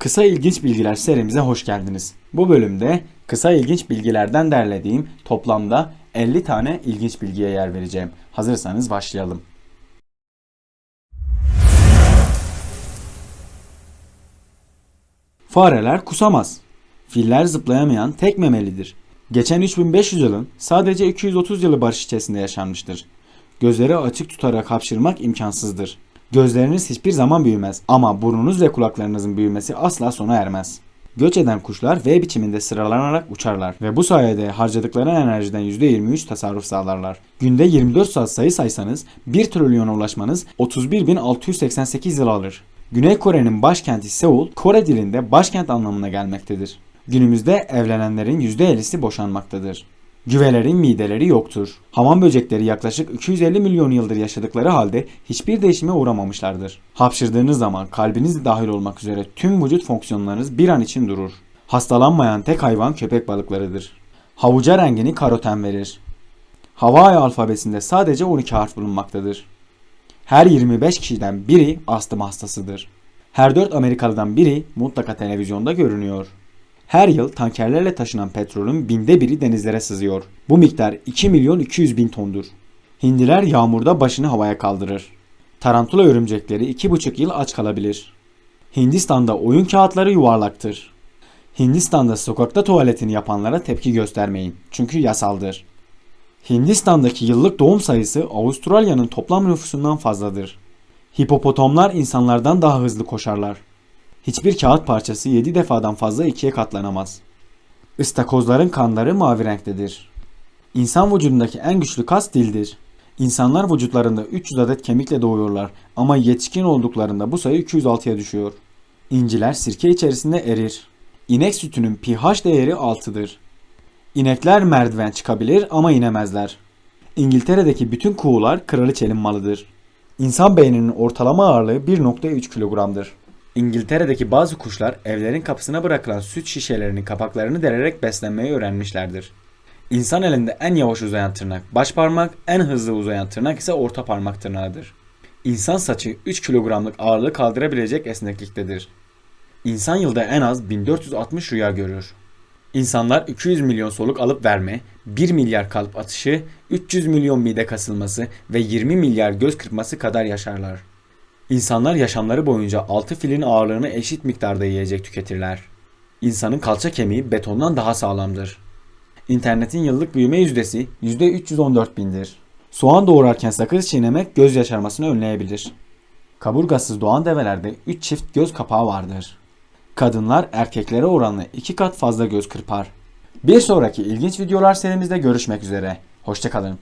Kısa ilginç bilgiler serimize hoş geldiniz. Bu bölümde kısa ilginç bilgilerden derlediğim toplamda 50 tane ilginç bilgiye yer vereceğim. Hazırsanız başlayalım. Fareler kusamaz. Filler zıplayamayan tek memelidir. Geçen 3500 yılın sadece 230 yılı barış içerisinde yaşanmıştır. Gözleri açık tutarak hapşırmak imkansızdır. Gözleriniz hiçbir zaman büyümez ama burnunuz ve kulaklarınızın büyümesi asla sona ermez. Göç eden kuşlar V biçiminde sıralanarak uçarlar ve bu sayede harcadıkları enerjiden %23 tasarruf sağlarlar. Günde 24 saat sayı saysanız 1 trilyona ulaşmanız 31.688 yıl alır. Güney Kore'nin başkenti Seul, Kore dilinde başkent anlamına gelmektedir. Günümüzde evlenenlerin %50'si boşanmaktadır. Güvelerin mideleri yoktur. Hamam böcekleri yaklaşık 250 milyon yıldır yaşadıkları halde hiçbir değişime uğramamışlardır. Hapşırdığınız zaman kalbiniz dahil olmak üzere tüm vücut fonksiyonlarınız bir an için durur. Hastalanmayan tek hayvan köpek balıklarıdır. Havuca rengini karoten verir. Hawaii alfabesinde sadece 12 harf bulunmaktadır. Her 25 kişiden biri astım hastasıdır. Her 4 Amerikalıdan biri mutlaka televizyonda görünüyor. Her yıl tankerlerle taşınan petrolün binde biri denizlere sızıyor. Bu miktar 2 milyon 200 bin tondur. Hindiler yağmurda başını havaya kaldırır. Tarantula örümcekleri 2,5 yıl aç kalabilir. Hindistan'da oyun kağıtları yuvarlaktır. Hindistan'da sokakta tuvaletini yapanlara tepki göstermeyin. Çünkü yasaldır. Hindistan'daki yıllık doğum sayısı Avustralya'nın toplam nüfusundan fazladır. Hipopotamlar insanlardan daha hızlı koşarlar. Hiçbir kağıt parçası 7 defadan fazla ikiye katlanamaz. Istakozların kanları mavi renktedir. İnsan vücudundaki en güçlü kas dildir. İnsanlar vücutlarında 300 adet kemikle doğuyorlar ama yetişkin olduklarında bu sayı 206'ya düşüyor. İnciler sirke içerisinde erir. İnek sütünün pH değeri 6'dır. İnekler merdiven çıkabilir ama inemezler. İngiltere'deki bütün kuğular kraliçenin malıdır. İnsan beyninin ortalama ağırlığı 1.3 kilogramdır. İngiltere'deki bazı kuşlar evlerin kapısına bırakılan süt şişelerinin kapaklarını delerek beslenmeyi öğrenmişlerdir. İnsan elinde en yavaş uzayan tırnak baş parmak, en hızlı uzayan tırnak ise orta parmak tırnağıdır. İnsan saçı 3 kilogramlık ağırlığı kaldırabilecek esnekliktedir. İnsan yılda en az 1460 rüya görür. İnsanlar 200 milyon soluk alıp verme, 1 milyar kalp atışı, 300 milyon mide kasılması ve 20 milyar göz kırpması kadar yaşarlar. İnsanlar yaşamları boyunca 6 filin ağırlığını eşit miktarda yiyecek tüketirler. İnsanın kalça kemiği betondan daha sağlamdır. İnternetin yıllık büyüme yüzdesi %314 bindir. Soğan doğurarken sakız çiğnemek göz yaşarmasını önleyebilir. Kaburgasız doğan develerde 3 çift göz kapağı vardır. Kadınlar erkeklere oranla 2 kat fazla göz kırpar. Bir sonraki ilginç videolar serimizde görüşmek üzere. Hoşçakalın.